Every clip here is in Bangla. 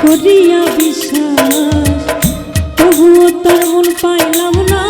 করিয়া বিশ্বাস তবুও তার মন পাইলাম না।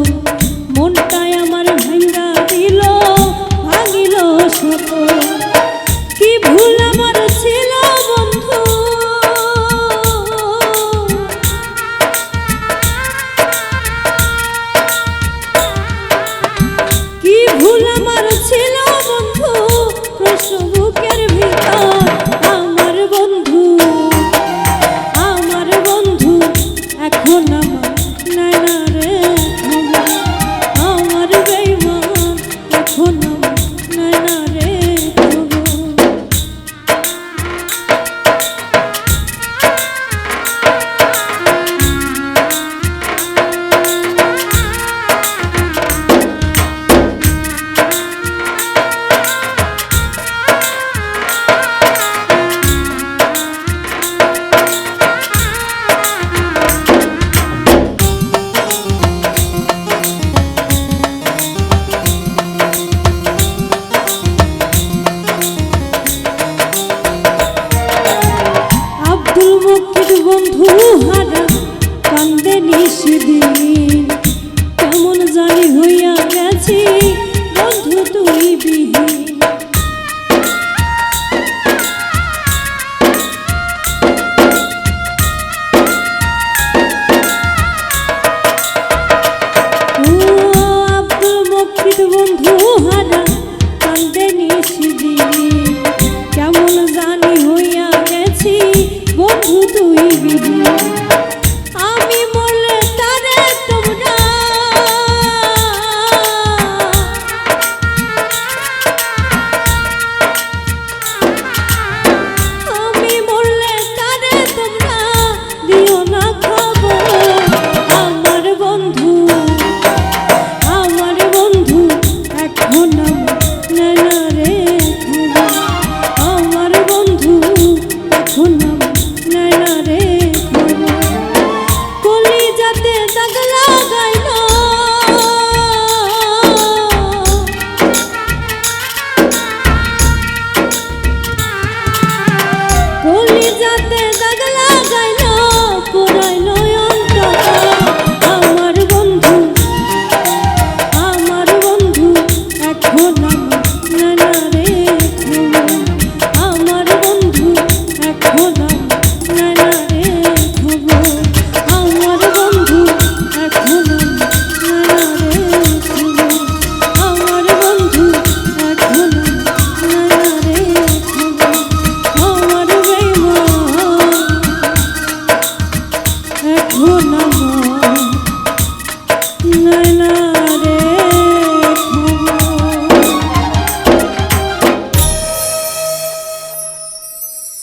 বন্ধু হা Thank you.